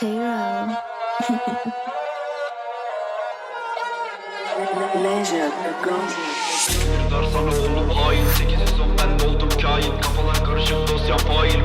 Cairo. Leisure, sana hain Sekizi son ben oldum kain. Kafalar karışık dosya fail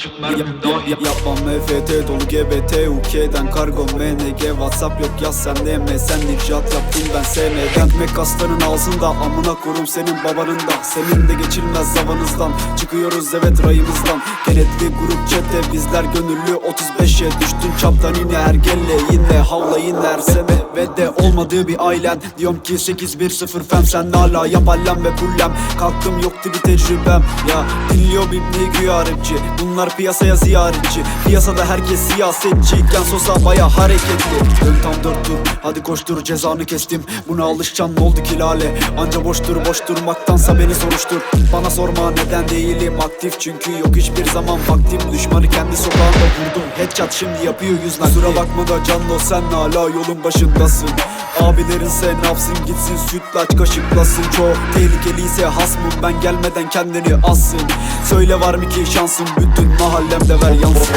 Alışık mermim ya- Yapmam MFT dolu GBT UK'den kargo MNG Whatsapp yok yaz sen de MSN icraat yaptım ben SM'den Mek aslanın ağzında amına kurum senin babanın da. Senin de geçilmez zamanızdan Çıkıyoruz evet rayımızdan. Kenetli grup çete bizler gönüllü 35'e düştün çaptan yine ergelle Yine havla yine erseme ve de olmadığı bir ailen. Diyorum ki 8-1-0 fem sen hala yap allem ve pullem. Kalktım yoktu bir tecrübem ya Dinliyor bibni güya rapçi. Bunlar piyasaya ziyaretçi. Piyasada herkes siyasetçiyken Sosa baya hareketli. Dön tam dört dur hadi koştur cezanı kestim. Buna alışcan oldu ki lale? Anca boştur boş durmaktansa beni soruştur. Bana sorma neden değilim aktif? Çünkü yok hiçbir zaman vaktim. Düşmanı kendi sokağında vurdum. Headshot şimdi yapıyor yüz nakli Kusura bakma da canlo sen hala yolun başındasın Abilerin sen yapsın gitsin sütlaç kaşıklasın. Çok tehlikeliyse hasmım ben gelmeden kendini assın. Söyle var mı ki şansın? Bütün mahallemde ver yansın.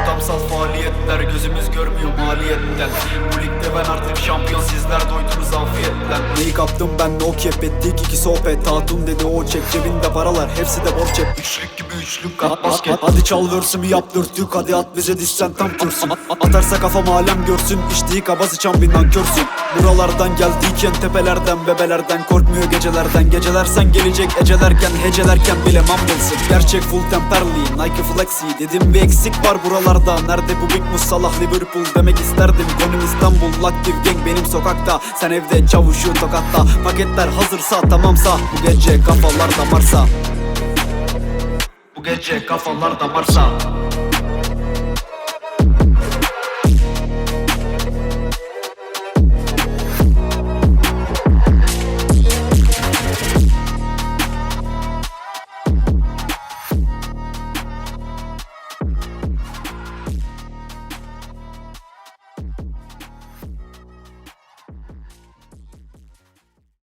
Ortamsal faaliyetler gözümüz görmüyor maliyetten. Bu ligde ben artık şampiyon sizler doydunuz afiyetten. Neyi kaptım ben? O kep ettik iki sohbet. Hatun dedi o çek. Cebinde paralar hepsi de borç gibi üçlük kat basket. Hadi çal versümü yap dörtlük hadi at bize düşsen tam kürsün Atarsa kafam alem görsün. İçtiği kaba sıçan bir nankörsün. Buralardan geldiyken tepelerden bebelerden Korkmuyor gecelerden. Geceler sen gelecek ecelerken Hecelerken bile mamlısın Gerçek full temperli Nike flexi. Dedim bir eksik var buralarda. Nerede bu Big Mus Salah Liverpool demek isterdim. Konum İstanbul Aktif gang benim sokakta. Sen evde çavuşu tokatta. Paketler hazırsa tamamsa. Bu gece kafalar damarsa Bu gece kafalar damarsa